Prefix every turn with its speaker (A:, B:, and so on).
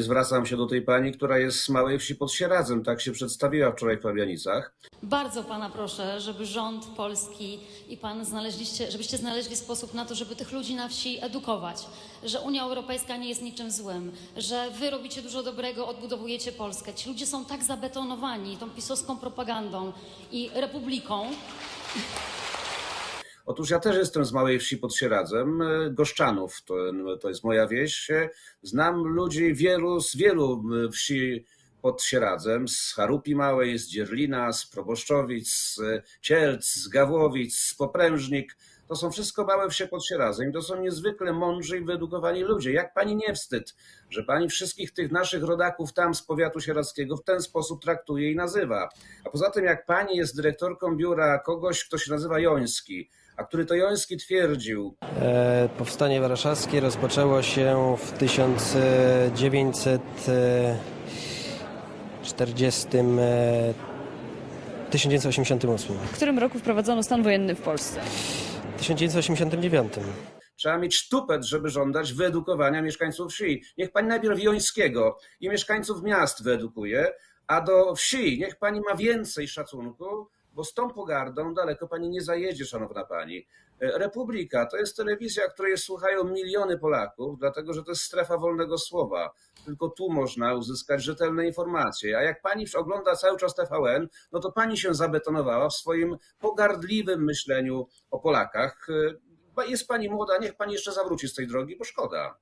A: Zwracam się do tej pani, która jest z małej wsi pod Sieradzem, tak się przedstawiła wczoraj w Pabianicach.
B: Bardzo pana proszę, żeby rząd polski i pan znaleźliście, żebyście znaleźli sposób na to, żeby tych ludzi na wsi edukować, że Unia Europejska nie jest niczym złym, że wy robicie dużo dobrego, odbudowujecie Polskę. Ci ludzie są tak zabetonowani tą pisowską propagandą i republiką,
A: Otóż ja też jestem z małej wsi pod Sieradzem, e, Goszczanów, to, to jest moja wieś. E, Znam ludzi wielu z wielu e, wsi pod Sieradzem, z Charupi Małej, z Dzierlina, z Proboszczowic, z Cielc, z Gawłowic, z Poprężnik. To są wszystko małe wsie pod Sieradzem i to są niezwykle mądrzy i wyedukowani ludzie. Jak pani nie wstyd, że pani wszystkich tych naszych rodaków tam z powiatu sieradzkiego w ten sposób traktuje i nazywa. A poza tym, jak pani jest dyrektorką biura kogoś, kto się nazywa Joński, a który to Joński twierdził,
C: E, Powstanie warszawskie rozpoczęło się w 1940, e, 1988,
D: W którym roku wprowadzono stan wojenny w Polsce?
C: 1989.
A: trzeba mieć tupet, żeby żądać wyedukowania mieszkańców wsi. Niech pani najpierw Jońskiego i mieszkańców miast wyedukuje, a do wsi niech pani ma więcej szacunku, bo z tą pogardą daleko pani nie zajedzie, szanowna pani. E, Republika to jest telewizja, której słuchają miliony Polaków, dlatego że to jest strefa wolnego słowa. Tylko tu można uzyskać rzetelne informacje. A jak pani ogląda cały czas TVN, no to pani się zabetonowała w swoim pogardliwym myśleniu o Polakach. E, Jest pani młoda, niech pani jeszcze zawróci z tej drogi, bo szkoda.